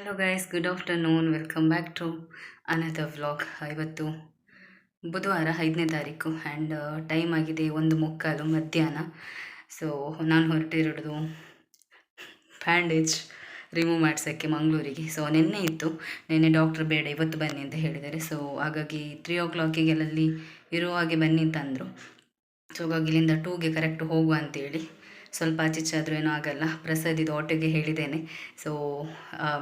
Hello guys good afternoon welcome back to another vlog ಇವತ್ತು ಬುಧವಾರ ಐದನೇ ತಾರೀಕು ಆ್ಯಂಡ್ ಟೈಮ್ ಆಗಿದೆ ಒಂದು ಮುಕ್ಕಾಲು ಮಧ್ಯಾಹ್ನ. ಸೊ ನಾನು ಹೊರಟಿರೋದು ಬ್ಯಾಂಡೇಜ್ ರಿಮೂವ್ ಮಾಡ್ಸೋಕ್ಕೆ ಮಂಗಳೂರಿಗೆ. ಸೊ ನಿನ್ನೆ ಇತ್ತು. ನಿನ್ನೆ ಡಾಕ್ಟ್ರ್ ಬೇಡ, ಇವತ್ತು ಬನ್ನಿ ಅಂತ ಹೇಳಿದ್ದಾರೆ. ಸೊ ಹಾಗಾಗಿ ತ್ರೀ ಓ ಕ್ಲಾಕಿಗೆಲ್ಲಲ್ಲಿ ಇರುವ ಹಾಗೆ ಬನ್ನಿ ಅಂತಂದರು ಸೊ ಹಾಗಾಗಿ ಇಲ್ಲಿಂದ ಟೂಗೆ ಕರೆಕ್ಟ್ ಹೋಗುವ ಅಂತೇಳಿ. ಸ್ವಲ್ಪ ಆಚೆಚ್ಚಾದರೂ ಏನೂ ಆಗಲ್ಲ. ಪ್ರಸಾದ್ ಇದು ಆಟೋಗೆ ಹೇಳಿದ್ದೇನೆ. ಸೊ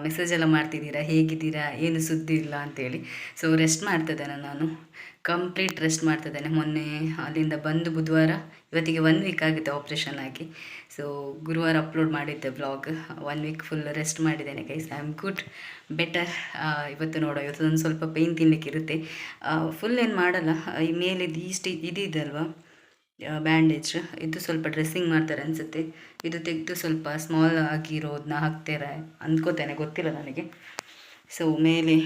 ಮೆಸೇಜ್ ಎಲ್ಲ ಮಾಡ್ತಿದ್ದೀರಾ? ಹೇಗಿದ್ದೀರಾ? ಏನು ಸುದ್ದಿ ಇಲ್ಲ ಅಂತೇಳಿ. ಸೊ ರೆಸ್ಟ್ ಮಾಡ್ತಿದ್ದೇನೆ ನಾನು. ಕಂಪ್ಲೀಟ್ ರೆಸ್ಟ್ ಮಾಡ್ತಿದ್ದೇನೆ. ಮೊನ್ನೆ ಅಲ್ಲಿಂದ ಬಂದು ಬುಧವಾರ, ಇವತ್ತಿಗೆ ಒನ್ ವೀಕ್ ಆಗುತ್ತೆ ಆಪ್ರೇಷನ್ ಆಗಿ. ಸೊ ಗುರುವಾರ ಅಪ್ಲೋಡ್ ಮಾಡಿದ್ದೆ blog one week full rest ಮಾಡಿದ್ದೇನೆ guys I am good better ಇವತ್ತು ನೋಡೋ. ಇವತ್ತು ಒಂದು ಸ್ವಲ್ಪ ಪೇಯ್ನ್ ತಿನ್ನಲಿಕ್ಕೆ ಇರುತ್ತೆ ಫುಲ್ ಏನು ಮಾಡಲ್ಲ. ಈ ಮೇಲಿದ್ದು ಸ್ಟಿ ಇದಿದಲ್ವಾ ಬ್ಯಾಂಡೇಜ್ ಇದು ಸ್ವಲ್ಪ ಡ್ರೆಸ್ಸಿಂಗ್ ಮಾಡ್ತಾರೆ ಅನಿಸುತ್ತೆ. ಇದು ತೆಗೆದು ಸ್ವಲ್ಪ ಸ್ಮಾಲ್ ಆಗಿರೋದನ್ನ ಹಾಕ್ತಾರೆ ಅಂದ್ಕೋತೇನೆ. ಗೊತ್ತಿಲ್ಲ ನನಗೆ. ಸೊ ಮೇಲೆ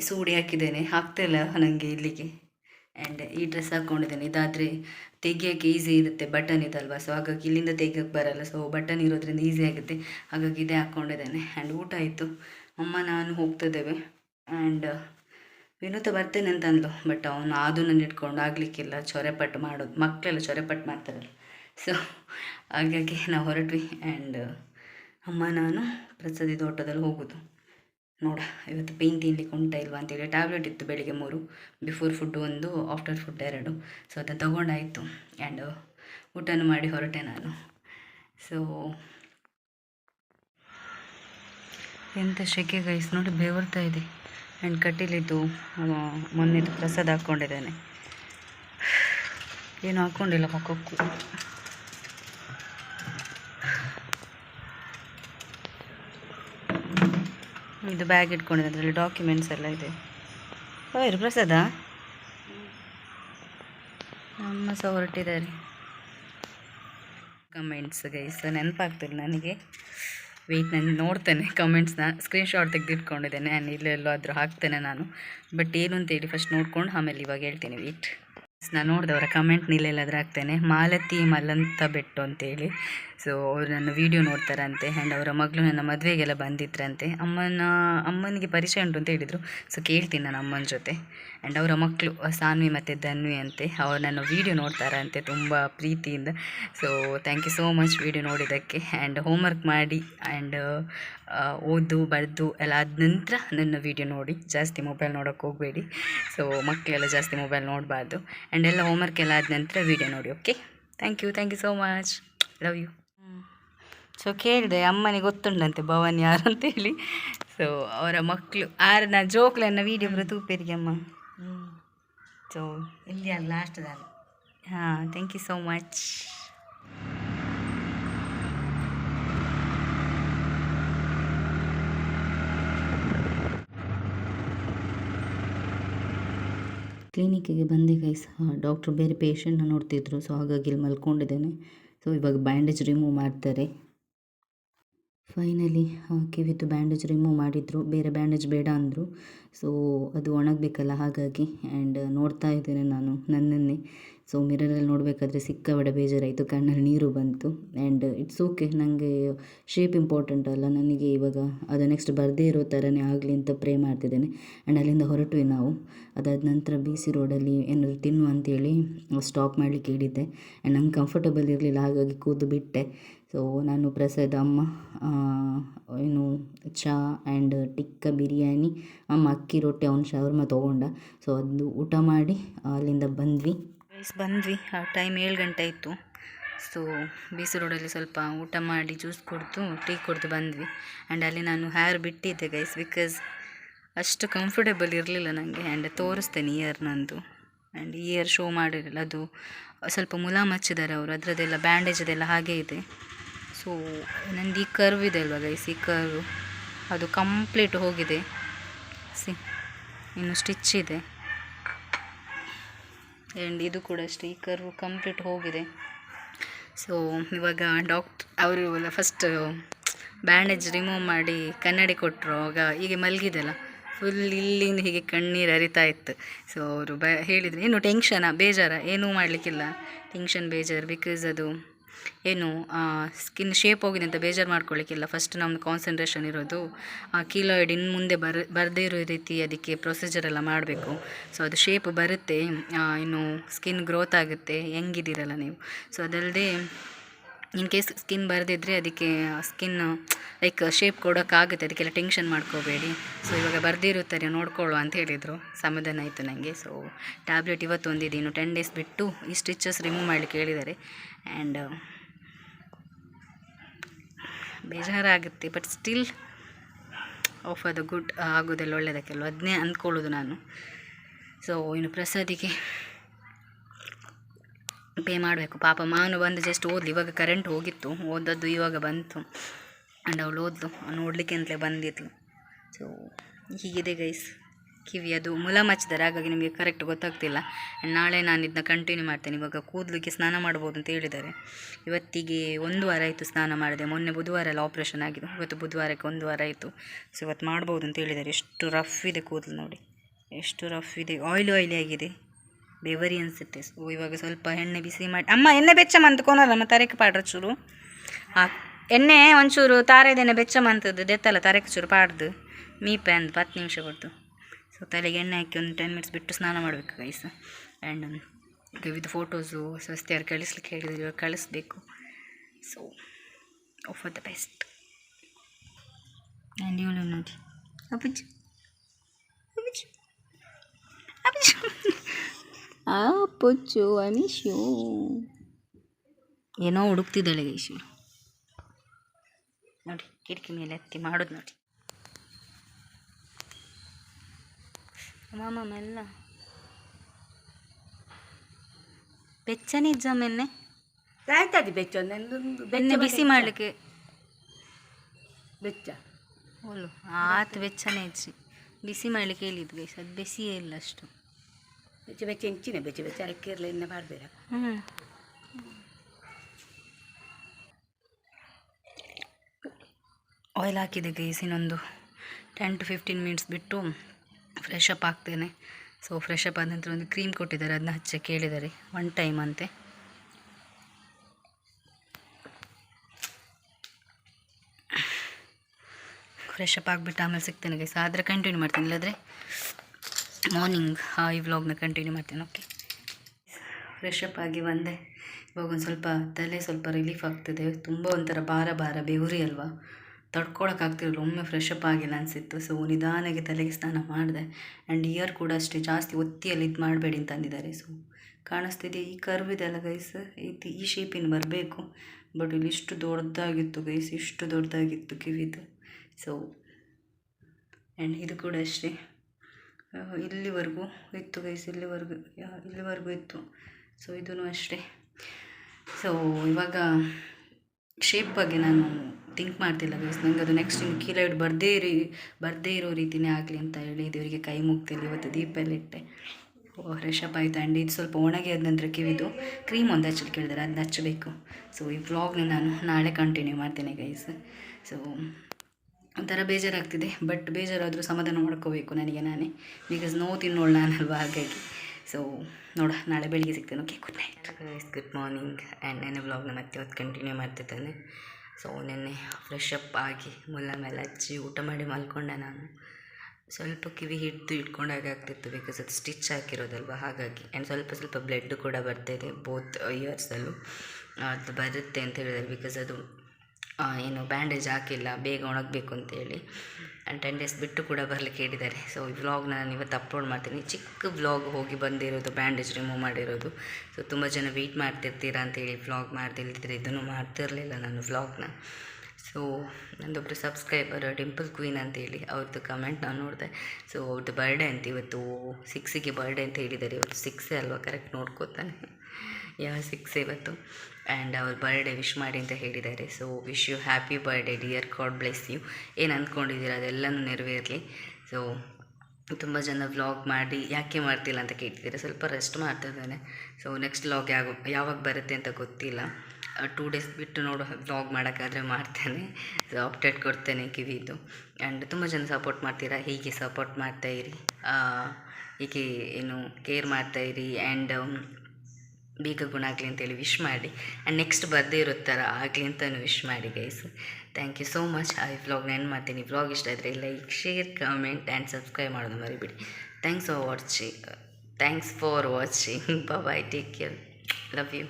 ಸೂಡಿ ಹಾಕಿದ್ದೇನೆ. ಹಾಕ್ತಿಲ್ಲ ನನಗೆ ಇಲ್ಲಿಗೆ. ಆ್ಯಂಡ್ ಈ ಡ್ರೆಸ್ ಹಾಕ್ಕೊಂಡಿದ್ದೇನೆ ಇದಾದರೆ ತೆಗಿಯೋಕ್ಕೆ ಈಸಿ ಇರುತ್ತೆ. ಬಟನ್ ಇದಲ್ವಾ? ಸೊ ಹಾಗಾಗಿ ಇಲ್ಲಿಂದ ತೆಗಿಯೋಕ್ಕೆ ಬರಲ್ಲ. ಸೊ ಬಟನ್ ಇರೋದ್ರಿಂದ ಈಸಿ ಆಗುತ್ತೆ. ಹಾಗಾಗಿ ಇದೇ ಹಾಕ್ಕೊಂಡಿದ್ದೇನೆ ಆ್ಯಂಡ್ ಊಟ ಆಯಿತು. ಅಮ್ಮ, ನಾನು ಹೋಗ್ತಿದ್ದೇವೆ ಆ್ಯಂಡ್ ವಿನೂತ ಬರ್ತೇನೆ ಅಂತ ಅಂದ್ಲು ಬಟ್ ಅವನು ನನ್ನ ಇಟ್ಕೊಂಡು ಆಗಲಿಕ್ಕಿಲ್ಲ, ಚೊರೆಪಟ್ಟು ಮಾಡೋದು ಮಕ್ಕಳೆಲ್ಲ ಚೊರೆಪಟ್ಟು ಮಾಡ್ತಾರಲ್ಲ. ಸೊ ಹಾಗಾಗಿ ನಾವು ಹೊರಟ್ವಿ ಆ್ಯಂಡ್ ಅಮ್ಮ ನಾನು ಪ್ರಸಾದಿ ತೋಟದಲ್ಲಿ ಹೋಗೋದು. ನೋಡ, ಇವತ್ತು ಪೇಯ್ನ್ ತಿನ್ಲಿಕ್ಕೆ ಉಂಟ ಇಲ್ವಾ ಅಂತೇಳಿ ಟ್ಯಾಬ್ಲೆಟ್ ಇತ್ತು ಬೆಳಿಗ್ಗೆ ಮೂರು ಬಿಫೋರ್ ಫುಡ್ ಒಂದು ಆಫ್ಟರ್ ಫುಡ್ ಎರಡು. ಸೊ ಅದನ್ನು ತೊಗೊಂಡಾಯಿತು ಆ್ಯಂಡ್ ಊಟನೂ ಮಾಡಿ ಹೊರಟೆ ನಾನು. ಸೊ ಎಂಥ ಶೆಕೆ ಗೈಸ್ ನೋಡಿ ಬೇವರ್ತಾ ಇದೆ. ಆ್ಯಂಡ್ ಕಟೀಲಿದ್ದು ಮೊನ್ನೆದು ಪ್ರಸಾದ ಹಾಕ್ಕೊಂಡಿದ್ದೇನೆ. ಏನು ಹಾಕ್ಕೊಂಡಿಲ್ಲ ಮಕ್ಕಕ್ಕೂ ಇದು ಬ್ಯಾಗ್ ಇಟ್ಕೊಂಡಿದೆ ಅದರಲ್ಲಿ ಡಾಕ್ಯುಮೆಂಟ್ಸ್ ಎಲ್ಲ ಇದೆ. ಹೋಯ್ರು ಪ್ರಸಾದ? ನಮ್ಮ ಸಹ ಹೊರಟಿದ್ದಾರೆ. ಕಮೆಂಟ್ಸ್ ಗೈಸ್ ನೆನಪಾಗ್ತಿಲ್ಲ ನನಗೆ. ವೆಯ್ಟ್ ನಾನು ನೋಡ್ತೇನೆ ಕಮೆಂಟ್ಸ್ನ ಸ್ಕ್ರೀನ್ಶಾಟ್ ತೆಗೆದಿಟ್ಕೊಂಡಿದ್ದೇನೆ. ನಾನು ಇಲ್ಲೆಲ್ಲೋ ಆದರೂ ಹಾಕ್ತೇನೆ ನಾನು. ಬಟ್ ಏನು ಅಂತೇಳಿ ಫಸ್ಟ್ ನೋಡ್ಕೊಂಡು ಆಮೇಲೆ ಇವಾಗ ಹೇಳ್ತೀನಿ ವೆಯ್ಟ್ ನಾನು ನೋಡಿದವರ ಕಮೆಂಟ್ ಇಲ್ಲೆಲ್ಲಾದರೂ ಹಾಕ್ತೇನೆ. ಮಾಲತಿ ಮಲಂತ ಬೆಟ್ಟು ಅಂತೇಳಿ ಸೊ ಅವರು ನನ್ನ ವೀಡಿಯೋ ನೋಡ್ತಾರಂತೆ ಆ್ಯಂಡ್ ಅವರ ಮಗಳು ನನ್ನ ಮದುವೆಗೆಲ್ಲ ಬಂದಿದ್ರಂತೆ. ಅಮ್ಮನ, ಅಮ್ಮನಿಗೆ ಪರಿಚಯ ಉಂಟು ಅಂತ ಹೇಳಿದರು. ಸೊ ಕೇಳ್ತೀನಿ ನಾನು ಅಮ್ಮನ ಜೊತೆ. ಆ್ಯಂಡ್ ಅವರ ಮಕ್ಕಳು ಸಾನ್ವಿ ಮತ್ತು ಧನ್ವಿ ಅಂತೆ, ಅವ್ರು ನನ್ನ ವೀಡಿಯೋ ನೋಡ್ತಾರಂತೆ ತುಂಬ ಪ್ರೀತಿಯಿಂದ. So thank you so much video ನೋಡಿದ್ದಕ್ಕೆ. ಆ್ಯಂಡ್ ಹೋಮ್ವರ್ಕ್ ಮಾಡಿ ಆ್ಯಂಡ್ ಓದು, ಬರೆದು ಎಲ್ಲ ಆದ ನಂತರ ನನ್ನ ವೀಡಿಯೋ ನೋಡಿ. ಜಾಸ್ತಿ ಮೊಬೈಲ್ ನೋಡೋಕ್ಕೆ ಹೋಗಬೇಡಿ. ಸೊ ಮಕ್ಕಳೆಲ್ಲ ಜಾಸ್ತಿ ಮೊಬೈಲ್ ನೋಡಬಾರ್ದು. ಆ್ಯಂಡ್ ಎಲ್ಲ ಹೋಮ್ವರ್ಕ್ ಎಲ್ಲ ಆದ ನಂತರ ವೀಡಿಯೋ ನೋಡಿ okay thank you thank you so much love you so ಕೇಳಿದೆ, ಅಮ್ಮನಿಗೆ ಗೊತ್ತುಂಟಂತೆ ಭವನ್ ಯಾರು ಅಂತ ಹೇಳಿ. ಸೊ ಅವರ ಮಕ್ಕಳು ಆರು ನಾ ಜೋಕ್ಲನ್ನ ವೀಡಿಯೋ ಬರೋ ತೂಪೇರಿಗೆ ಅಮ್ಮ. ಸೊ ಇಲ್ಲಿ ಅಲ್ಲ ಲಾಸ್ಟ್ದಲ್ಲಿ ಹಾಂ ಥ್ಯಾಂಕ್ ಯು ಸೋ ಮಚ್ ಕ್ಲಿನಿಕ್ಕಿಗೆ ಬಂದೆ ಗೈಸ್ ಡಾಕ್ಟ್ರು ಬೇರೆ ಪೇಷಂಟ್ನ ನೋಡ್ತಿದ್ರು ಸೊ ಹಾಗಾಗಿ ಇಲ್ಲಿ ಮಲ್ಕೊಂಡಿದ್ದೇನೆ. ಸೊ ಇವಾಗ ಬ್ಯಾಂಡೇಜ್ ರಿಮೂವ್ ಮಾಡ್ತಾರೆ. ಫೈನಲಿ ಕಿವಿತು ಬ್ಯಾಂಡೇಜ್ ರಿಮೂವ್ ಮಾಡಿದರು. ಬೇರೆ ಬ್ಯಾಂಡೇಜ್ ಬೇಡ ಅಂದರು. ಸೊ ಅದು ಒಣಗಬೇಕಲ್ಲ ಹಾಗಾಗಿ. ಆ್ಯಂಡ್ ನೋಡ್ತಾ ಇದ್ದೇನೆ ನಾನು ನನ್ನನ್ನೇ. ಸೊ ಮಿರರಲ್ಲಿ ನೋಡಬೇಕಾದ್ರೆ ಸಿಕ್ಕಾಬಡೆ ಬೇಜಾರಾಯಿತು, ಕಣ್ಣಲ್ಲಿ ನೀರು ಬಂತು. ಆ್ಯಂಡ್ ಇಟ್ಸ್ ಓಕೆ ನನಗೆ ಶೇಪ್ ಇಂಪಾರ್ಟೆಂಟ್ ಅಲ್ಲ. ನನಗೆ ಇವಾಗ ಅದು ನೆಕ್ಸ್ಟ್ ಬರದೇ ಇರೋ ಥರನೇ ಆಗಲಿ ಅಂತ ಪ್ರೇ ಮಾಡ್ತಿದ್ದೇನೆ. ಆ್ಯಂಡ್ ಅಲ್ಲಿಂದ ಹೊರಟ್ವಿ ನಾವು. ಅದಾದ ನಂತರ ಬಿ ಸಿ ರೋಡಲ್ಲಿ ಏನಾದರೂ ತಿನ್ನು ಅಂತೇಳಿ ಸ್ಟಾಪ್ ಮಾಡಲಿಕ್ಕೆ ಹೇಳಿದ್ದೆ. ಆ್ಯಂಡ್ ನಂಗೆ ಕಂಫರ್ಟಬಲ್ ಇರಲಿಲ್ಲ, ಹಾಗಾಗಿ ಕೂತು ಬಿಟ್ಟೆ. ಸೊ ನಾನು ಪ್ರಸಾದ್ ಅಮ್ಮ ಏನು ಚಹಾ ಆ್ಯಂಡ್ ಟಿಕ್ಕ ಬಿರಿಯಾನಿ, ಅಮ್ಮ ಅಕ್ಕಿ ರೊಟ್ಟಿ, ಅವ್ನು ಶವರ್ಮ ತೊಗೊಂಡ. ಸೊ ಅದು ಊಟ ಮಾಡಿ ಅಲ್ಲಿಂದ ಬಂದ್ವಿ. ಗೈಸ್ ಬಂದ್ವಿ. ಟೈಮ್ ಏಳು ಗಂಟೆ ಇತ್ತು ಸೊ ಬಿ ರೋಡಲ್ಲಿ ಸ್ವಲ್ಪ ಊಟ ಮಾಡಿ ಜ್ಯೂಸ್ ಕುಡಿದು ಟೀ ಕುಡಿದು ಬಂದ್ವಿ. ಆ್ಯಂಡ್ ಅಲ್ಲಿ ನಾನು ಹೇರ್ ಬಿಟ್ಟಿದ್ದೆ ಗೈಸ್ ಬಿಕಾಸ್ ಅಷ್ಟು ಕಂಫರ್ಟೇಬಲ್ ಇರಲಿಲ್ಲ ನನಗೆ ಆ್ಯಂಡ್ ತೋರಿಸ್ತೇನೆ ಇಯರ್ ನಂದು. ಆ್ಯಂಡ್ ಇಯರ್ ಶೋ ಮಾಡಿರಲಿಲ್ಲ ಅದು ಸ್ವಲ್ಪ ಮುಲಾಮ್ ಹಚ್ಚಿದ್ದಾರೆ ಅವರು. ಅದರದ್ದೆಲ್ಲ ಬ್ಯಾಂಡೇಜ್ ಅದೆಲ್ಲ ಹಾಗೇ ಇದೆ. ಸೊ ನಂದು ಈ ಕರ್ವ್ ಇದೆ ಅಲ್ವಾ ಗೈಸ್ ಈ ಕರ್ವ್ ಅದು ಕಂಪ್ಲೀಟ್ ಹೋಗಿದೆ. ಸಿ ಇನ್ನು ಸ್ಟಿಚ್ ಇದೆ. ಆ್ಯಂಡ್ ಇದು ಕೂಡ ಅಷ್ಟೇ ಕಂಪ್ಲೀಟ್ ಹೋಗಿದೆ. ಸೊ ಇವಾಗ ಡಾಕ್ಟ್ ಅವರು ಫಸ್ಟ್ ಬ್ಯಾಂಡೇಜ್ ರಿಮೂವ್ ಮಾಡಿ ಕನ್ನಡಿ ಕೊಟ್ಟರು ಆಗ ಹೀಗೆ ಮಲಗಿದೆಲ್ಲ. ಫುಲ್ ಇಲ್ಲಿಂದ ಹೀಗೆ ಕಣ್ಣೀರು ಹರಿತಾ ಇತ್ತು. ಸೊ ಅವರು ಬ ಹೇಳಿದರು, ಏನು ಟೆನ್ಷನಾ ಬೇಜಾರ? ಏನೂ ಮಾಡಲಿಕ್ಕಿಲ್ಲ. ಟೆನ್ಷನ್ ಬೇಜಾರು ಬಿಕಾಸ್ ಅದು ಏನು ಸ್ಕಿನ್ ಶೇಪ್ ಹೋಗಿದೆ ಅಂತ ಬೇಜಾರು ಮಾಡ್ಕೊಳ್ಳಿಕ್ಕಿಲ್ಲ. ಫಸ್ಟ್ ನಮ್ಮದು ಕಾನ್ಸಂಟ್ರೇಷನ್ ಇರೋದು, ಆ ಕೀಲಾಯ್ಡ್ ಇನ್ನು ಮುಂದೆ ಬರ, ಬರದೇ ಇರೋ ರೀತಿ ಅದಕ್ಕೆ ಪ್ರೊಸೀಜರ್ ಎಲ್ಲ ಮಾಡಬೇಕು. ಸೊ ಅದು ಶೇಪ್ ಬರುತ್ತೆ ಇನ್ನು ಸ್ಕಿನ್ ಗ್ರೋತ್ ಆಗುತ್ತೆ, ಹೆಂಗಿದ್ದೀರಲ್ಲ ನೀವು. ಸೊ ಅದಲ್ಲದೆ ಇನ್ ಕೇಸ್ ಸ್ಕಿನ್ ಬರದಿದ್ದರೆ ಅದಕ್ಕೆ ಸ್ಕಿನ್ ಲೈಕ್ ಶೇಪ್ ಕೊಡೋಕ್ಕಾಗುತ್ತೆ, ಅದಕ್ಕೆಲ್ಲ ಟೆನ್ಷನ್ ಮಾಡ್ಕೋಬೇಡಿ. ಸೊ ಇವಾಗ ಬರ್ದಿರುತ್ತಾರೆ ನೋಡ್ಕೊಳ್ಳು ಅಂತ ಹೇಳಿದರು. ಸಮಾಧಾನ ಆಯಿತು ನನಗೆ ಸೊ ಟ್ಯಾಬ್ಲೆಟ್ ಇವತ್ತು ಒಂದಿದ್ದೀನಿ ಟೆನ್ ಡೇಸ್ ಬಿಟ್ಟು ಈ ಸ್ಟಿಚಸ್ ರಿಮೂವ್ ಮಾಡಲಿಕ್ಕೆ ಹೇಳಿದ್ದಾರೆ. ಆ್ಯಂಡ್ ಬೇಜಾರಾಗುತ್ತೆ. ಬಟ್ ಸ್ಟಿಲ್ ಆಫ್ ಅದು ಗುಡ್ ಆಗೋದೆಲ್ಲ ಒಳ್ಳೆಯದಕ್ಕೆಲ್ಲ ಅದನ್ನೇ ಅಂದ್ಕೊಳ್ಳೋದು ನಾನು. ಸೊ ಇನ್ನು ಪ್ರಸಾದಿಗೆ ಪೇ ಮಾಡಬೇಕು. ಪಾಪ ಮಾನು ಬಂದು ಜಸ್ಟ್ ಓದ್ಲಿ. ಇವಾಗ ಕರೆಂಟ್ ಹೋಗಿತ್ತು. ಓದದ್ದು ಇವಾಗ ಬಂತು. ಆ್ಯಂಡ್ ಅವಳು ಓದ್ಲು. ನೋಡಲಿಕ್ಕೆ ಅಂತಲೇ ಬಂದಿದ್ಲು. ಸೊ ಹೀಗಿದೆ ಗೈಸ್ ಕಿವಿ ಅದು ಮುಲ ಮಚ್ಚಿದ್ದಾರೆ ಹಾಗಾಗಿ ನಿಮಗೆ ಕರೆಕ್ಟ್ ಗೊತ್ತಾಗ್ತಿಲ್ಲ. ನಾಳೆ ನಾನು ಇದನ್ನ ಕಂಟಿನ್ಯೂ ಮಾಡ್ತೇನೆ. ಇವಾಗ ಕೂದಲಿಗೆ ಸ್ನಾನ ಮಾಡ್ಬೋದು ಅಂತ ಹೇಳಿದ್ದಾರೆ. ಇವತ್ತಿಗೆ ಒಂದು ವಾರ ಆಯಿತು ಸ್ನಾನ ಮಾಡಿದೆ. ಮೊನ್ನೆ ಬುಧವಾರ ಎಲ್ಲ ಆಪ್ರೇಷನ್ ಆಗಿದೆ ಇವತ್ತು ಬುಧವಾರಕ್ಕೆ ಒಂದು ವಾರ ಆಯಿತು. ಸೊ ಇವತ್ತು ಮಾಡ್ಬೋದು ಅಂತ ಹೇಳಿದ್ದಾರೆ. ಎಷ್ಟು ರಫ್ ಇದೆ ಕೂದಲು ನೋಡಿ. ಎಷ್ಟು ರಫ್ ಇದೆ. ಆಯಿಲ್ ಆಯಿಲಿ ಆಗಿದೆ. ಬೆವರಿ ಅನಿಸುತ್ತೆ. ಸೊ ಇವಾಗ ಸ್ವಲ್ಪ ಎಣ್ಣೆ ಬಿಸಿ ಮಾಡಿ, ಅಮ್ಮ ಎಣ್ಣೆ ಬೆಚ್ಚಮ್ಮ ಅಂತ ಕೊನಲ್ಲಮ್ಮ ತಾರೇಕ ಪಾಡ್ರ ಚೂರು? ಆ, ಎಣ್ಣೆ ಒಂಚೂರು ತಾರೆದೆಣ್ಣೆ ಬೆಚ್ಚಮ್ಮ ಅಂತದ್ದು ದೆತ್ತಲ್ಲ ತಾರೇಕ ಚೂರು ಪಾಡ್ದು. ಮೀಪೆ ಅಂದು ಹತ್ತು ನಿಮಿಷ ಕೊಡ್ತು. ಸೊ ತಲೆಗೆ ಎಣ್ಣೆ ಹಾಕಿ ಒಂದು ಟೆನ್ ಮಿನಿಟ್ಸ್ ಬಿಟ್ಟು ಸ್ನಾನ ಮಾಡಬೇಕು ಗೈಸ್ ಆ್ಯಂಡ್ ವಿವಿಧ ಫೋಟೋಸು ಸ್ವಸ್ತಿಯವ್ರು ಕಳಿಸ್ಲಿಕ್ಕೆ ಹೇಳಿದ್ರು, ಇವಾಗ ಕಳಿಸ್ಬೇಕು. So for the best and ಇವಳು ನೋಡಿ ಅಪ್ಪುಚ್ಚು ಅಪ್ಪುಚ್ಚು ಅಪ್ಪುಚ್ಚು ಆ ಪುಚ್ಚು ಅನಿಶು. ಏನೋ ಹುಡುಕ್ತಿದ್ದಾಳೆ ಗೈಶು. ನೋಡಿ ಕಿಟಕಿ ಮೇಲೆ ಹತ್ತಿ ಮಾಡೋದು ನೋಡಿ. ಮಾಮ ಮೆಲ್ಲ. ಬೆಚ್ಚನೆ ಮೆನ್ನೆ ಆಯ್ತದೆ ಬೆಚ್ಚ ನಂದೊಂದು ಬೆನ್ನೆ ಬಿಸಿ ಮಾಡಲಿಕ್ಕೆ? ಬೆಚ್ಚ. ಓಲು ಆತು ಬೆಚ್ಚನೇ ಇಜ್ಜಿ ಬಿಸಿ ಮಾಡಲಿಕ್ಕೆ ಹೇಳಿದ್ದು ಗೈಸ್ ಅದು ಬಿಸಿಯೇ ಇಲ್ಲ ಅಷ್ಟು. ಬೆಚ್ಚ ಬೆಚ್ಚ ಹೆಂಚಿನ ಬೆಚ್ಚ ಬೆಚ್ಚ ಇರಲಿ ಎಣ್ಣೆ ಮಾಡಬೇಡ ಆಯಿಲ್ ಹಾಕಿದೆ ಗೈಸ್ ಇನ್ನೊಂದು ಟೆನ್ ಟು ಫಿಫ್ಟೀನ್ ಮಿನಿಟ್ಸ್ ಬಿಟ್ಟು ಫ್ರೆಶ್ ಅಪ್ ಆಗ್ತೇನೆ ಸೊ ಫ್ರೆಶ್ ಅಪ್ ಆದ ನಂತರ ಒಂದು ಕ್ರೀಮ್ ಕೊಟ್ಟಿದ್ದಾರೆ ಅದನ್ನ ಹಚ್ಚಕ್ಕೆ ಕೇಳಿದ್ದಾರೆ. ಒನ್ ಟೈಮ್ ಅಂತೆ. ಫ್ರೆಶ್ ಅಪ್ ಆಗಿಬಿಟ್ಟು ಆಮೇಲೆ ಸಿಗ್ತೇನೆ ಗೈಸ್ ಆದರೆ ಕಂಟಿನ್ಯೂ ಮಾಡ್ತೀನಿ ಇಲ್ಲಾಂದರೆ ಮಾರ್ನಿಂಗ್ ಈ ವ್ಲಾಗ್ನ ಕಂಟಿನ್ಯೂ ಮಾಡ್ತೇನೆ. ಓಕೆ ಫ್ರೆಶಪ್ ಆಗಿ ಬಂದೆ. ಇವಾಗ ಒಂದು ಸ್ವಲ್ಪ ತಲೆ ಸ್ವಲ್ಪ ರಿಲೀಫ್ ಆಗ್ತಿದೆ. ತುಂಬ ಒಂಥರ ಭಾರ ಭಾರ ಬೆವರಿ ಅಲ್ವಾ? ತಡ್ಕೊಳಕ್ಕಾಗ್ತಿರಲಿಲ್ಲ ಒಮ್ಮೆ ಫ್ರೆಶಪ್ ಆಗಿಲ್ಲ ಅನಿಸಿತ್ತು. ಸೊ ನಿಧಾನಾಗಿ ತಲೆಗೆ ಸ್ನಾನ ಮಾಡಿದೆ. ಆ್ಯಂಡ್ ಇಯರ್ ಕೂಡ ಅಷ್ಟೇ ಜಾಸ್ತಿ ಒತ್ತಿಯಲ್ಲಿ ಇದು ಮಾಡಬೇಡಿ ಅಂತ ಅಂದಿದ್ದಾರೆ. ಸೊ ಕಾಣಿಸ್ತಿದೆ. ಈ ಕರ್ವ್ ಇದೆಲ್ಲ ಗೈಸ್ ಇದು ಈ ಶೇಪಿನ ಬರಬೇಕು. ಬಟ್ ಇಲ್ಲಿ ಇಷ್ಟು ದೊಡ್ಡದಾಗಿತ್ತು ಗೈಸ್ ಇಷ್ಟು ದೊಡ್ಡದಾಗಿತ್ತು ಕಿವಿದು. ಸೊ ಆ್ಯಂಡ್ ಇದು ಕೂಡ ಅಷ್ಟೇ. ಇಲ್ಲಿವರೆಗೂ ಇತ್ತು ಗೈಸ್ ಇಲ್ಲಿವರೆಗೂ ಇಲ್ಲಿವರೆಗೂ ಇತ್ತು. ಸೊ ಇದೂ ಅಷ್ಟೇ. ಸೊ ಇವಾಗ ಶೇಪ್ ಬಗ್ಗೆ ನಾನು ಥಿಂಕ್ ಮಾಡ್ತಿಲ್ಲ ಗೈಸ್ ನನಗೆ ಅದು ನೆಕ್ಸ್ಟ್ ಇನ್ನು ಕೀಲೈಡ್ ಬರದೇ ಇರಿ, ಬರದೇ ಇರೋ ರೀತಿಯೇ ಆಗಲಿ ಅಂತ ಹೇಳಿ ದೇವರಿಗೆ ಕೈ ಮುಗ್ತಿಲ್ಲ ಇವತ್ತು ದೀಪ ಎಲ್ಲ ಇಟ್ಟೆ. ಫ್ರೆಶ್ ಅಪ್ ಆಯಿತು. ಆ್ಯಂಡ್ ಇದು ಸ್ವಲ್ಪ ಒಣಗಿ ಆದ ನಂತರ ಕಿವಿದು ಕ್ರೀಮ್ ಒಂದು ಹಚ್ಚಲು ಕೇಳಿದಾರೆ ಅದನ್ನ ಹಚ್ಚಬೇಕು. ಸೊ ಈ ವ್ಲಾಗ್ನ ನಾನು ನಾಳೆ ಕಂಟಿನ್ಯೂ ಮಾಡ್ತೇನೆ ಗೈಸ್ ಸೊ ಒಂಥರ ಬೇಜಾರಾಗ್ತಿದೆ. ಬಟ್ ಬೇಜಾರಾದರೂ ಸಮಾಧಾನ ಮಾಡ್ಕೋಬೇಕು ನನಗೆ ನಾನೇ. ಬಿಕಾಸ್ ನೋವು ತಿನ್ನೋಳು ನಾನಲ್ವಾ ಹಾಗಾಗಿ. ಸೊ ನೋಡ, ನಾಳೆ ಬೆಳಿಗ್ಗೆ ಸಿಗ್ತೇನೆ. Okay good night good morning and ನೆನ್ನೆ ವ್ಲಾಗ್ನ ಮತ್ತೆ ಇವತ್ತು ಕಂಟಿನ್ಯೂ ಮಾಡ್ತಿದ್ದಾನೆ ಸೊ ನೆನ್ನೆ ಫ್ರೆಶ್ ಅಪ್ ಆಗಿ ಮುಲ್ಲ ಮೇಲೆ ಹಚ್ಚಿ ಊಟ ಮಾಡಿ ಮಲ್ಕೊಂಡೆ ನಾನು. ಸ್ವಲ್ಪ ಕಿವಿ ಹಿಡಿದು ಇಟ್ಕೊಂಡಾಗ ಆಗ್ತಿತ್ತು ಬಿಕಾಸ್ ಅದು ಸ್ಟಿಚ್ ಹಾಕಿರೋದಲ್ವ ಹಾಗಾಗಿ. ಆ್ಯಂಡ್ ಸ್ವಲ್ಪ ಸ್ವಲ್ಪ ಬ್ಲಡ್ ಕೂಡ ಬರ್ತಾಯಿದೆ ಬೋತ್ ಇಯರ್ಸಲ್ಲೂ ಅದು ಬರುತ್ತೆ ಅಂತ ಹೇಳಿದ್ರೆ ಬಿಕಾಸ್ ಅದು ಏನು ಬ್ಯಾಂಡೇಜ್ ಹಾಕಿಲ್ಲ, ಬೇಗ ಒಣಗಬೇಕು ಅಂತೇಳಿ. ಆ್ಯಂಡ್ ಟೆನ್ ಡೇಸ್ ಬಿಟ್ಟು ಕೂಡ ಬರಲಿಕ್ಕೆ ಹೇಳಿದ್ದಾರೆ. ಸೊ ಈ ವ್ಲಾಗ್ನ ನಾನು ಇವತ್ತು ಅಪ್ಲೋಡ್ ಮಾಡ್ತೀನಿ. ಚಿಕ್ಕ ವ್ಲಾಗ್ ಹೋಗಿ ಬಂದಿರೋದು ಬ್ಯಾಂಡೇಜ್ ರಿಮೂವ್ ಮಾಡಿರೋದು. ಸೊ ತುಂಬ ಜನ ವೆಯ್ಟ್ ಮಾಡ್ತಿರ್ತೀರಾ ಅಂತೇಳಿ ವ್ಲಾಗ್ ಮಾಡ್ತಿಲ್ದಿದ್ರೆ ಇದನ್ನು ಮಾಡ್ತಿರಲಿಲ್ಲ ನಾನು ವ್ಲಾಗ್ನ ಸೊ ನಂದೊಬ್ಬರು ಸಬ್ಸ್ಕ್ರೈಬರ್ ಡಿಂಪಲ್ ಕ್ವೀನ್ ಅಂತೇಳಿ ಅವ್ರದ್ದು ಕಮೆಂಟ್ ನಾನು ನೋಡಿದೆ. ಸೊ ಅವ್ರದ್ದು ಬರ್ಡೇ ಅಂತ ಇವತ್ತು ಸಿಕ್ಸಿಗೆ ಬರ್ಡೇ ಅಂತ ಹೇಳಿದ್ದಾರೆ. ಇವತ್ತು ಸಿಕ್ಸೇ ಅಲ್ವಾ? ಕರೆಕ್ಟ್ ನೋಡ್ಕೋತಾನೆ. ಯಾವ ಸಿಕ್ಸ್ ಇವತ್ತು? ಆ್ಯಂಡ್ ಅವ್ರ ಬರ್ಡೇ ವಿಶ್ ಮಾಡಿ ಅಂತ ಹೇಳಿದ್ದಾರೆ. So wish you happy birthday dear God bless you ಏನು ಅಂದ್ಕೊಂಡಿದ್ದೀರ ಅದೆಲ್ಲನೂ ನೆರವೇರಲಿ. ಸೊ ತುಂಬ ಜನ ವ್ಲಾಗ್ ಮಾಡಿ, ಯಾಕೆ ಮಾಡ್ತಿಲ್ಲ ಅಂತ ಕೇಳ್ತಿದ್ದಾರೆ? ಸ್ವಲ್ಪ ರೆಸ್ಟ್ ಮಾಡ್ತಾ ಇದ್ದಾನೆ. ಸೊ ನೆಕ್ಸ್ಟ್ ವ್ಲಾಗ್ ಯಾವ ಯಾವಾಗ ಬರುತ್ತೆ ಅಂತ ಗೊತ್ತಿಲ್ಲ. ಟೂ ಡೇಸ್ ಬಿಟ್ಟು ನೋಡೋ ವ್ಲಾಗ್ ಮಾಡೋಕ್ಕಾದರೆ ಮಾಡ್ತೇನೆ. ಸೊ ಅಪ್ಡೇಟ್ ಕೊಡ್ತೇನೆ ಕಿವಿದು. ಆ್ಯಂಡ್ ತುಂಬ ಜನ ಸಪೋರ್ಟ್ ಮಾಡ್ತೀರಾ? ಹೀಗೆ ಸಪೋರ್ಟ್ ಮಾಡ್ತಾಯಿರಿ ಹೀಗೆ ಏನು ಕೇರ್ ಮಾಡ್ತಾಯಿರಿ ಆ್ಯಂಡ್ ಬೇಗ ಗುಣ ಆಗಲಿ ಅಂತೇಳಿ ವಿಶ್ ಮಾಡಿ. ಆ್ಯಂಡ್ ನೆಕ್ಸ್ಟ್ ಬರ್ದೇ ಇರುತ್ತಾರ ಆಗಲಿ ಅಂತಲೂ ವಿಶ್ ಮಾಡಿ guys thank you so much I vlog ಏನು ಮಾಡ್ತೀನಿ. ವ್ಲಾಗ್ ಇಷ್ಟ ಆದರೆ like share comment and subscribe ಮಾಡೋದು ಮರಿಬಿಡಿ. Thanks for watching thanks for watching bye take care love you